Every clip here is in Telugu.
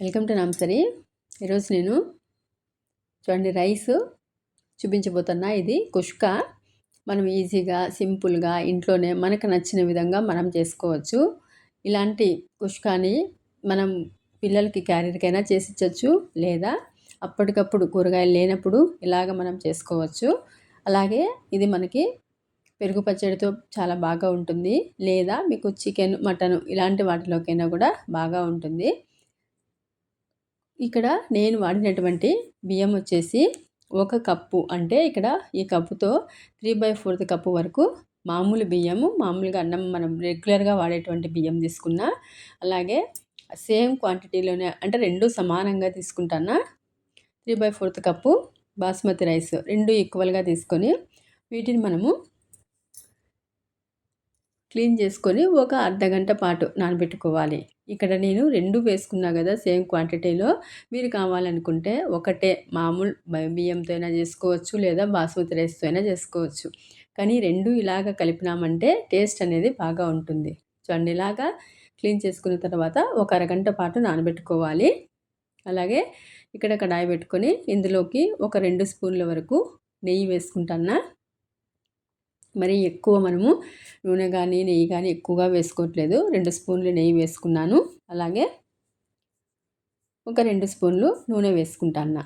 Welcome to నామ్సరీ. ఈరోజు నేను చూడండి రైస్ చూపించబోతున్నా. ఇది కుష్క. మనం ఈజీగా సింపుల్గా ఇంట్లోనే మనకు నచ్చిన విధంగా మనం చేసుకోవచ్చు. ఇలాంటి కుష్కాని మనం పిల్లలకి క్యారీర్కైనా చేసి ఇచ్చచ్చు లేదా అప్పటికప్పుడు కూరగాయలు లేనప్పుడు ఇలాగ మనం చేసుకోవచ్చు. అలాగే ఇది మనకి పెరుగు పచ్చడితో చాలా బాగా ఉంటుంది లేదా మీకు చికెన్ మటన్ ఇలాంటి వాటిలోకైనా కూడా బాగా ఉంటుంది. ఇక్కడ నేను వాడినటువంటి బియ్యం వచ్చేసి ఒక కప్పు. అంటే ఇక్కడ ఈ కప్పుతో త్రీ బై ఫోర్త్ కప్పు వరకు మామూలు బియ్యము మామూలుగా అన్నం మనం రెగ్యులర్గా వాడేటువంటి బియ్యం తీసుకున్నా అలాగే సేమ్ క్వాంటిటీలోనే అంటే రెండు సమానంగా తీసుకుంటానా? Three by fourth cup basmati rice రెండు ఈక్వల్గా తీసుకొని వీటిని మనము క్లీన్ చేసుకొని ఒక అర్ధ గంట పాటు నానబెట్టుకోవాలి. ఇక్కడ నేను రెండు వేసుకున్నా కదా సేమ్ క్వాంటిటీలో. మీరు కావాలనుకుంటే ఒకటే మామూలు బియ్యంతో అయినా చేసుకోవచ్చు లేదా బాస్మతి రైస్తో అయినా చేసుకోవచ్చు. కానీ రెండు ఇలాగ కలిపినామంటే టేస్ట్ అనేది బాగా ఉంటుంది. చూడండి ఇలాగా క్లీన్ చేసుకున్న తర్వాత ఒక అరగంట పాటు నానబెట్టుకోవాలి. అలాగే ఇక్కడ కడాయి పెట్టుకొని ఇందులోకి ఒక రెండు స్పూన్ల వరకు నెయ్యి వేసుకుంటాను మరి ఎక్కువ మనము నూనె కానీ నెయ్యి కానీ ఎక్కువగా వేసుకోవట్లేదు. రెండు స్పూన్లు నెయ్యి వేసుకున్నాను. అలాగే ఒక రెండు స్పూన్లు నూనె వేసుకుంటాను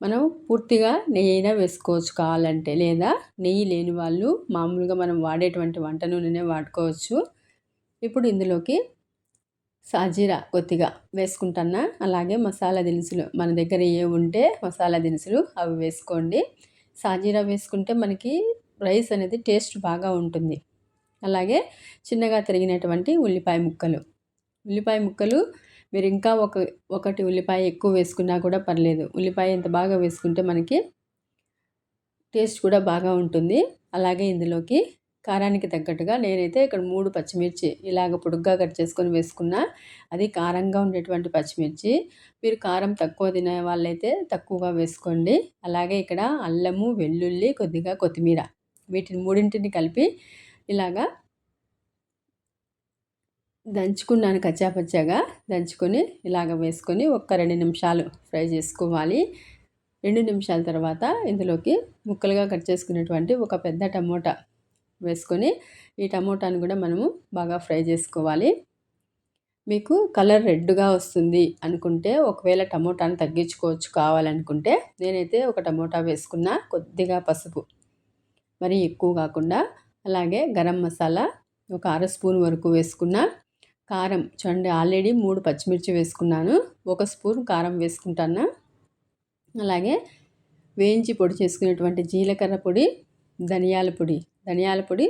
మనం పూర్తిగా నెయ్యి అయినా వేసుకోవచ్చు కావాలంటే లేదా నెయ్యి లేని వాళ్ళు మామూలుగా మనం వాడేటువంటి వంట నూనెనే వాడుకోవచ్చు. ఇప్పుడు ఇందులోకి సాజీరా కొద్దిగా వేసుకుంటానా అలాగే మసాలా దినుసులు మన దగ్గర ఏ ఉంటే మసాలా దినుసులు అవి వేసుకోండి. సాజీరా వేసుకుంటే మనకి రైస్ అనేది టేస్ట్ బాగా ఉంటుంది. అలాగే చిన్నగా తరిగినటువంటి ఉల్లిపాయ ముక్కలు. ఉల్లిపాయ ముక్కలు మీరు ఇంకా ఒక ఒకటి ఉల్లిపాయ ఎక్కువ వేసుకున్నా కూడా పర్లేదు. ఉల్లిపాయ ఎంత బాగా వేసుకుంటే మనకి టేస్ట్ కూడా బాగా ఉంటుంది. అలాగే ఇందులోకి కారానికి తగ్గట్టుగా నేనైతే ఇక్కడ మూడు పచ్చిమిర్చి ఇలాగ పొడుగ్గా కట్ చేసుకొని వేసుకున్నా అది కారంగా ఉండేటువంటి పచ్చిమిర్చి. మీరు కారం తక్కువ తినే వాళ్ళైతే తక్కువగా వేసుకోండి. అలాగే ఇక్కడ అల్లము వెల్లుల్లి కొద్దిగా కొత్తిమీర. వీటిని మూడింటిని కలిపి ఇలాగా దంచుకున్నాను కచ్చాపచ్చాగా. దంచుకొని ఇలాగ వేసుకొని ఒక్క రెండు నిమిషాలు ఫ్రై చేసుకోవాలి. రెండు నిమిషాల తర్వాత ఇందులోకి ముక్కలుగా కట్ చేసుకునేటువంటి ఒక పెద్ద టమోటా వేసుకొని ఈ టమోటాను కూడా మనము బాగా ఫ్రై చేసుకోవాలి. మీకు కలర్ రెడ్గా వస్తుంది అనుకుంటే ఒకవేళ టమోటాను తగ్గించుకోవచ్చు కావాలనుకుంటే నేనైతే ఒక టమోటా వేసుకున్న కొద్దిగా పసుపు. మరీ ఎక్కువ కాకుండా అలాగే గరం మసాలా ఒక అర స్పూన్ వరకు వేసుకున్న కారం చూడండి ఆల్రెడీ మూడు పచ్చిమిర్చి వేసుకున్నాను ఒక స్పూన్ కారం వేసుకుంటాను అలాగే వేయించి పొడి చేసుకునేటువంటి జీలకర్ర పొడి ధనియాల పొడి ధనియాల పొడి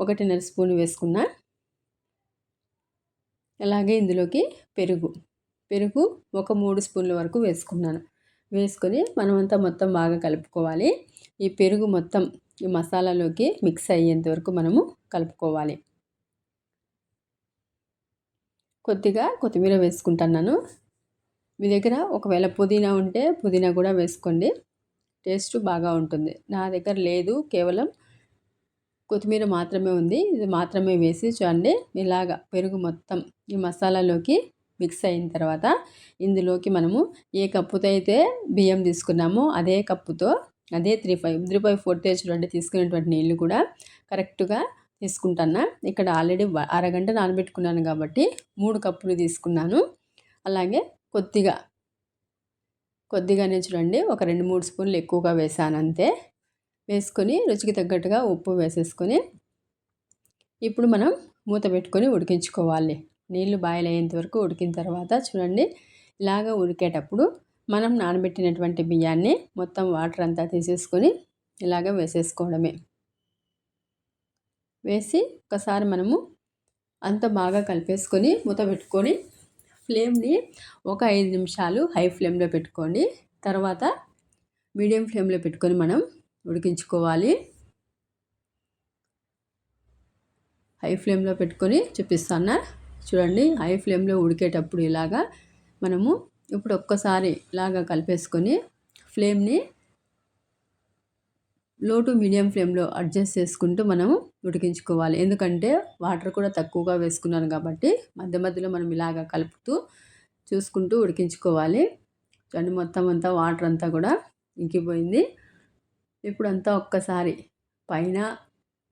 ఒకటిన్నర స్పూన్ వేసుకున్నా అలాగే ఇందులోకి పెరుగు పెరుగు ఒక మూడు స్పూన్ల వరకు వేసుకున్నాను వేసుకొని మనమంతా మొత్తం బాగా కలుపుకోవాలి ఈ పెరుగు మొత్తం ఈ మసాలాలోకి మిక్స్ అయ్యేంత వరకు మనము కలుపుకోవాలి. కొద్దిగా కొత్తిమీర వేసుకుంటున్నాను. మీ దగ్గర ఒకవేళ పుదీనా ఉంటే పుదీనా కూడా వేసుకోండి. టేస్ట్ బాగా ఉంటుంది. నా దగ్గర లేదు. కేవలం కొత్తిమీర మాత్రమే ఉంది. ఇది మాత్రమే వేసి చూడండి. ఇలాగా పెరుగు మొత్తం ఈ మసాలాలోకి మిక్స్ అయిన తర్వాత ఇందులోకి మనము ఏ కప్పుతో అయితే బియ్యం తీసుకున్నామో అదే కప్పుతో అదే three five three five fourth చూడండి తీసుకునేటువంటి నీళ్ళు కూడా కరెక్ట్గా తీసుకుంటాను ఇక్కడ ఆల్రెడీ అరగంట నానబెట్టుకున్నాను కాబట్టి మూడు కప్పులు తీసుకున్నాను. అలాగే కొద్దిగా కొద్దిగానే చూడండి ఒక రెండు మూడు స్పూన్లు ఎక్కువగా వేసాను అంతే. వేసుకొని రుచికి తగ్గట్టుగా ఉప్పు వేసేసుకొని ఇప్పుడు మనం మూత పెట్టుకొని ఉడికించుకోవాలి. నీళ్ళు బాయిల్ అయ్యేంత వరకు ఉడికిన తర్వాత చూడండి ఇలాగ ఉడికేటప్పుడు మనం నానబెట్టినటువంటి బియ్యాన్ని మొత్తం వాటర్ అంతా తీసేసుకొని ఇలాగ వేసేసుకోవడమే. వేసి ఒకసారి మనము అంత బాగా కలిపేసుకొని మూత పెట్టుకొని ఫ్లేమ్ని ఒక ఐదు నిమిషాలు హై ఫ్లేమ్లో పెట్టుకోండి. తర్వాత మీడియం ఫ్లేమ్లో పెట్టుకొని మనం ఉడికించుకోవాలి. హై ఫ్లేమ్లో పెట్టుకొని చూపిస్తాను చూడండి హై ఫ్లేమ్లో ఉడికేటప్పుడు ఇలాగా మనము ఇప్పుడు ఒక్కసారి ఇలాగా కలిపేసుకొని ఫ్లేమ్ని లో టు మీడియం ఫ్లేమ్లో అడ్జస్ట్ చేసుకుంటూ మనము ఉడికించుకోవాలి. ఎందుకంటే వాటర్ కూడా తక్కువగా వేసుకున్నాను కాబట్టి మధ్య మధ్యలో మనం ఇలాగ కలుపుతూ చూసుకుంటూ ఉడికించుకోవాలి. చూడండి మొత్తం అంతా వాటర్ అంతా కూడా ఇంకిపోయింది. ఇప్పుడు అంతా ఒక్కసారి పైన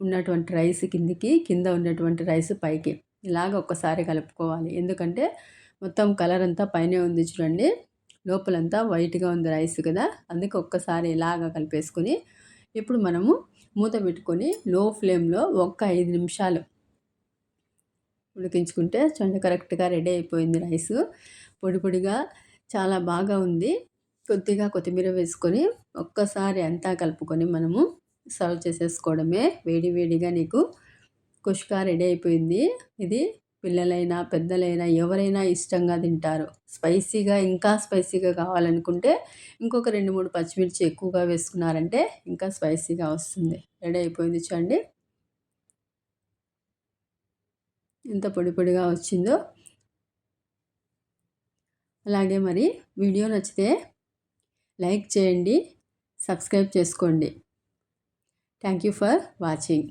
ఉన్నటువంటి రైస్ కిందికి కింద ఉన్నటువంటి రైస్ పైకి ఇలాగ ఒక్కసారి కలుపుకోవాలి. ఎందుకంటే మొత్తం కలర్ అంతా పైనే ఉంది చూడండి. లోపలంతా వైట్గా ఉంది రైస్ కదా. అందుకే ఒక్కసారి ఇలాగా కలిపేసుకొని ఇప్పుడు మనము మూత పెట్టుకొని లో ఫ్లేమ్లో ఒక్క ఐదు నిమిషాలు ఉడికించుకుంటే చూడండి కరెక్ట్గా రెడీ అయిపోయింది రైస్. పొడి పొడిగా చాలా బాగా ఉంది. కొద్దిగా కొత్తిమీర వేసుకొని ఒక్కసారి అంతా కలుపుకొని మనము సర్వ్ చేసేసుకోవడమే. వేడి వేడిగా నీకు కుష్కా రెడీ అయిపోయింది. ఇది పిల్లలైనా పెద్దలైనా ఎవరైనా ఇష్టంగా తింటారు. స్పైసీగా ఇంకా స్పైసీగా కావాలనుకుంటే ఇంకొక రెండు మూడు పచ్చిమిర్చి ఎక్కువగా వేసుకున్నారంటే ఇంకా స్పైసీగా వస్తుంది. రెడీ అయిపోయింది చూడండి. ఎంత పొడి పొడిగా వచ్చిందో. అలాగే మరి వీడియో నచ్చితే లైక్ చేయండి సబ్స్క్రైబ్ చేసుకోండి. Thank you for watching.